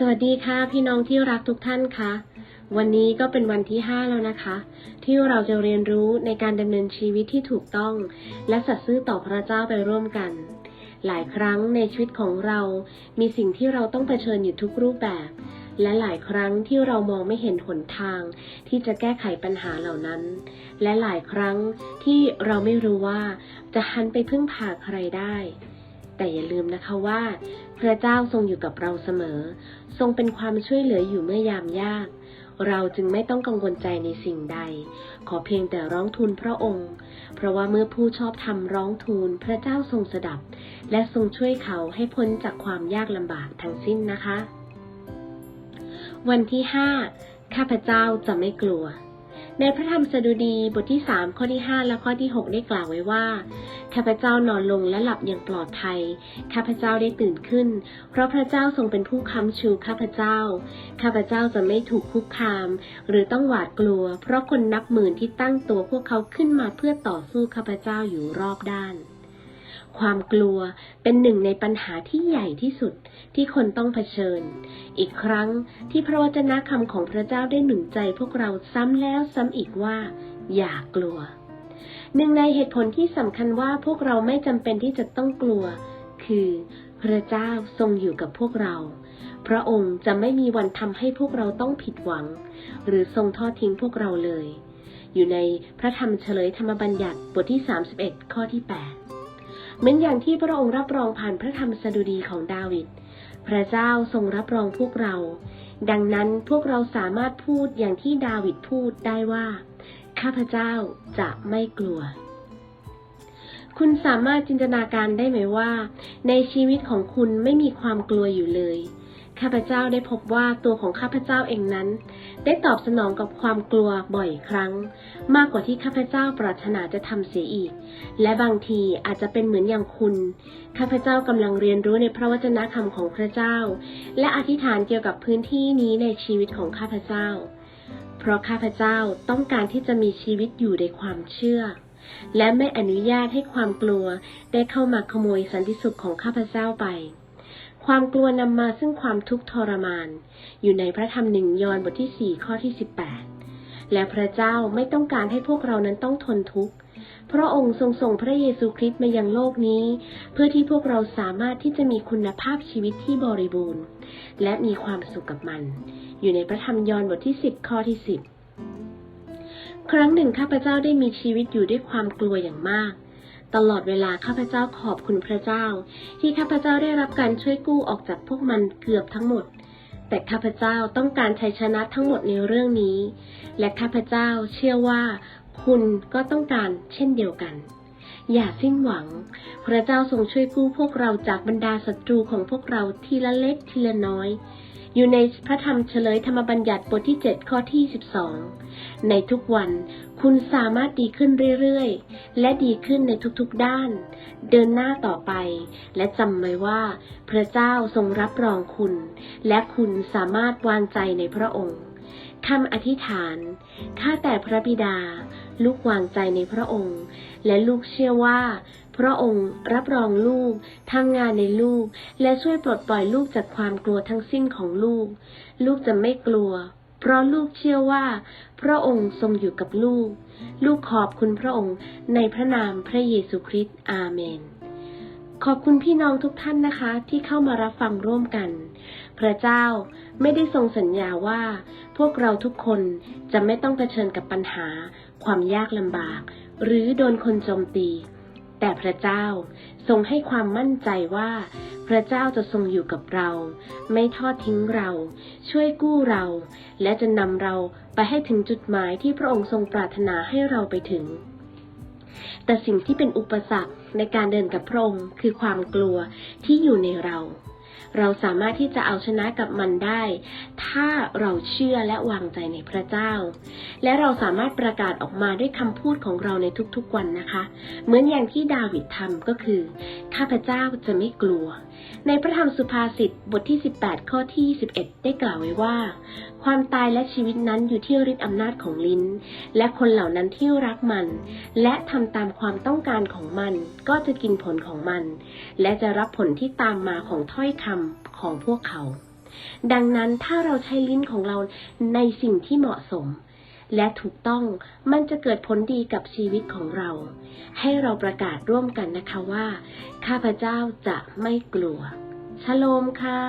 สวัสดีค่ะพี่น้องที่รักทุกท่านคะวันนี้ก็เป็นวันที่ 5 แล้วนะคะ ที่เราจะเรียนรู้ในการดำเนินชีวิตที่ถูกต้อง และสัตย์ซื่อต่อพระเจ้าไปร่วมกัน หลายครั้งในชีวิตของเรา มีสิ่งที่เราต้องเผชิญอยู่ทุกรูปแบบ และหลายครั้งที่เรามองไม่เห็นหนทาง ที่จะแก้ไขปัญหาเหล่านั้น และหลายครั้งที่เราไม่รู้ว่าจะหันไปพึ่งพาใครได้ แต่อย่าลืมนะคะว่า พระเจ้าทรงอยู่กับเราเสมอ ทรงเป็นความช่วยเหลืออยู่เมื่อยามยาก เราจึงไม่ต้องกังวลใจในสิ่งใด ขอเพียงแต่ร้องทูลพระองค์ เพราะว่าเมื่อผู้ชอบธรรมร้องทูลพระเจ้าทรงสดับ และทรงช่วยเขาให้พ้นจากความยากลำบากทั้งสิ้นนะคะ วันที่5ข้าพเจ้าจะไม่กลัว ในพระธรรมสดุดีบทที่ 3 ข้อที่ 5 และข้อที่ 6 ได้กล่าวไว้ว่า ข้าพเจ้านอนลงและหลับอย่างปลอดภัย ข้าพเจ้าได้ตื่นขึ้น เพราะพระเจ้าทรงเป็นผู้ค้ำชูข้าพเจ้า ข้าพเจ้าจะไม่ถูกคุกคาม หรือต้องหวาดกลัว เพราะคนนับหมื่นที่ตั้งตัวพวกเขาขึ้นมาเพื่อต่อสู้ข้าพเจ้าอยู่รอบด้าน ความกลัวเป็นหนึ่งในปัญหาที่ใหญ่ที่สุดที่คนต้องเผชิญ อีกครั้งที่พระวจนะคำของพระเจ้าได้หนุนใจพวกเราซ้ำแล้วซ้ำอีกว่า อย่ากลัว หนึ่งในเหตุผลที่สำคัญว่าพวกเราไม่จำเป็นที่จะต้องกลัว คือ พระเจ้าทรงอยู่กับพวกเรา พระองค์จะไม่มีวันทำให้พวกเราต้องผิดหวัง หรือทรงทอดทิ้งพวกเราเลย อยู่ในพระธรรมเฉลยธรรมบัญญัติบทที่ 31 ข้อที่ 8 เหมือนอย่างที่พระองค์รับรองผ่านพระธรรมสดุดีของดาวิด พระเจ้าทรงรับรองพวกเรา ดังนั้นพวกเราสามารถพูดอย่างที่ดาวิดพูดได้ว่า ข้าพเจ้าจะไม่กลัว คุณสามารถจินตนาการได้ไหมว่า ในชีวิตของคุณไม่มีความกลัวอยู่เลย ข้าพเจ้าได้พบว่าตัวของข้าพเจ้าเองนั้น ได้ตอบสนองกับความกลัวบ่อยครั้ง มากกว่าที่ข้าพเจ้าปรารถนาจะทำเสียอีก และบางทีอาจจะเป็นเหมือนอย่างคุณ ข้าพเจ้ากำลังเรียนรู้ในพระวจนะคำของพระเจ้า และอธิษฐานเกี่ยวกับพื้นที่นี้ในชีวิตของข้าพเจ้า เพราะข้าพเจ้าต้องการที่จะมีชีวิตอยู่ในความเชื่อ และไม่อนุญาตให้ความกลัวได้เข้ามาขโมยสันติสุขของข้าพเจ้าไป ความกลัวนำมาซึ่งความทุกข์ทรมาน อยู่ในพระธรรมหนึ่งยอห์นบทที่ 4 ข้อที่ 18 และพระเจ้าไม่ต้องการให้พวกเรานั้นต้องทนทุกข์พระองค์ทรงส่งพระเยซูคริสต์มายังโลกนี้ เพื่อที่พวกเราสามารถที่จะมีคุณภาพชีวิตที่บริบูรณ์ และมีความสุขกับมัน อยู่ในพระธรรมยอห์นบทที่ 10 ข้อที่ 10 ครั้งหนึ่งข้าพเจ้าได้มีชีวิตอยู่ด้วยความกลัวอย่างมาก ตลอดเวลาข้าพเจ้าขอบคุณพระเจ้า ที่ข้าพเจ้าได้รับการช่วยกู้ออกจากพวกมันเกือบทั้งหมด แต่ข้าพเจ้าต้องการชัยชนะทั้งหมดในเรื่องนี้ และข้าพเจ้าเชื่อว่าคุณก็ต้องการเช่นเดียวกัน อย่าสิ้นหวัง พระเจ้าทรงช่วยกู้พวกเราจากบรรดาศัตรูของพวกเราทีละเล็กทีละน้อย อยู่ในพระธรรมเฉลยธรรมบัญญัติบทที่ 7 ข้อที่ 12 ในทุกวัน คุณสามารถดีขึ้นเรื่อยๆ และดีขึ้นในทุกๆด้าน เดินหน้าต่อไป และจำไว้ว่า พระเจ้าทรงรับรองคุณ และคุณสามารถวางใจในพระองค์คำอธิษฐาน ข้าแต่พระบิดา ลูกวางใจในพระองค์ และลูกเชื่อว่า พระองค์รับรองลูกทำงานในลูก และช่วยปลดปล่อยลูกจากความกลัวทั้งสิ้นของลูก ลูกจะไม่กลัว เพราะลูกเชื่อว่า พระองค์ทรงอยู่กับลูก ลูกขอบคุณพระองค์ในพระนามพระเยซูคริสต์อาเมน ขอบคุณพี่น้องทุกท่านนะคะที่เข้ามารับฟังร่วมกัน พระเจ้าไม่ได้ทรงสัญญาว่า พวกเราทุกคนจะไม่ต้องเผชิญกับปัญหา ความยากลำบาก หรือโดนคนโจมตี แต่พระเจ้าทรงให้ความมั่นใจว่า พระเจ้าจะทรงอยู่กับเรา ไม่ทอดทิ้งเรา ช่วยกู้เรา และจะนำเราไปให้ถึงจุดหมายที่พระองค์ทรงปรารถนาให้เราไปถึง แต่สิ่งที่เป็นอุปสรรคในการเดินกับพระองค์คือความกลัวที่อยู่ในเรา เราสามารถที่จะเอาชนะกับมันได้ ถ้าเราเชื่อและวางใจในพระเจ้า และเราสามารถประกาศออกมาด้วยคำพูดของเราในทุกๆวันนะคะ เหมือนอย่างที่ดาวิดทำก็คือ ข้าพเจ้าจะไม่กลัว ในพระธรรมสุภาษิตบทที่ 18 ข้อที่ 21 ได้กล่าวไว้ว่าความตายและชีวิตนั้นอยู่ที่ฤทธิ์อำนาจของลิ้น และคนเหล่านั้นที่รักมัน และทำตามความต้องการของมัน ก็จะกินผลของมัน และจะรับผลที่ตามมาของถ้อยคำของพวกเขา ดังนั้นถ้าเราใช้ลิ้นของเราในสิ่งที่เหมาะสม และถูกต้องมันจะเกิดผลดีกับชีวิตของเรา ให้เราประกาศร่วมกันนะคะว่า ข้าพเจ้าจะไม่กลัว ชโลมค่ะ